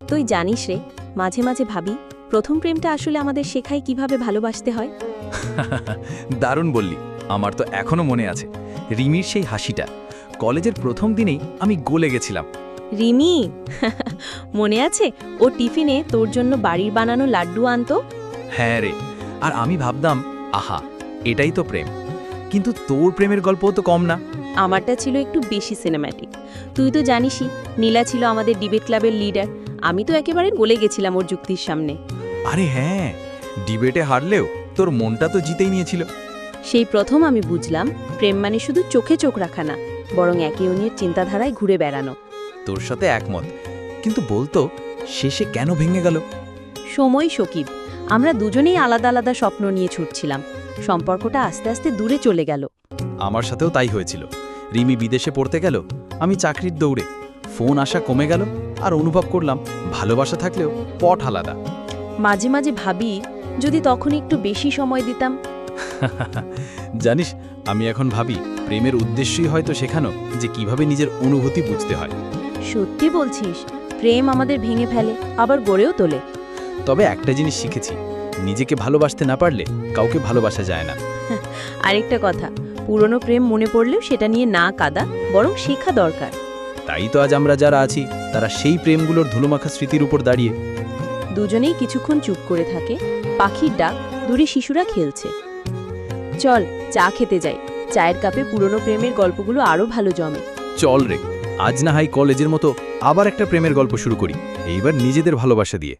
তুই জানিস রে মাঝে মাঝে ভাবি প্রথম প্রেমটা আসলে আমাদের শেখায় কীভাবে ভালোবাসতে হয়। দারুণ বললি আমার তো এখনও মনে আছে রিমির সেই হাসিটা। কলেজের প্রথম দিনেই আমি গলে গেছিলাম। রিমি? মনে আছে ও টিফিনে তোর জন্য বাড়ির বানানো লাড্ডু আনতো? হ্যাঁ রে আর আমি ভাবতাম আহা এটাই তো প্রেম। কিন্তু তোর প্রেমের গল্পও তো কম না। আমারটা ছিল একটু বেশি সিনেম্যাটিক তুই তো জানিসই নীলা ছিল আমাদের ডিবেট ক্লাবের লিডার আমি তো একেবারে গলে গেছিলাম ওর যুক্তির সামনে। আরে হ্যাঁ ডিবেটে হারলেও তোর মনটা তো জিতেই নিয়েছিল। সেই প্রথম আমি বুঝলাম প্রেম মানে শুধু চোখে চোখ রাখা না বরং একে অন্যের চিন্তাধারায় ঘুরে বেড়ানো। তোর সাথে একমত কিন্তু বলতো শেষে কেন ভেঙে গেল? সময় সকিব আমরা দুজনেই আলাদা আলাদা স্বপ্ন নিয়ে ছুটছিলাম সম্পর্কটা আস্তে আস্তে দূরে চলে গেল। আমার সাথেও তাই হয়েছিল রিমি বিদেশে পড়তে গেল আমি চাকরির দৌড়ে ফোন আসা কমে গেল আর অনুভব করলাম ভালোবাসা থাকলেও পট আলাদা। মাঝে মাঝে ভাবি যদি তখন একটু বেশি সময় দিতাম। জানিস আমি এখন ভাবি প্রেমের উদ্দেশ্যই হয়তো শেখানো যে কীভাবে নিজের অনুভূতি বুঝতে হয়। সত্যি বলছিস প্রেম আমাদের ভেঙে ফেলে আবার গড়েও তোলে। তবে একটা জিনিস শিখেছি নিজেকে ভালোবাসতে না পারলে কাউকে ভালোবাসা যায় না। আরেকটা কথা পুরনো প্রেম মনে পড়লেও সেটা নিয়ে না কাদা বরং শেখা দরকার। তাই তো আজ আমরা যারা আছি তারা সেই প্রেমগুলোর ধুলোমাখা স্মৃতির উপর দাঁড়িয়ে। দুজনেই কিছুক্ষণ চুপ করে থাকে। পাখির ডাক দূরে শিশুরা খেলছে। চল চা খেতে যাই। চায়ের কাপে পুরনো প্রেমের গল্পগুলো আরও ভালো জমে। চল রে আজ না হাই কলেজের মতো আবার একটা প্রেমের গল্প শুরু করি। এইবার নিজেদের ভালোবাসা দিয়ে।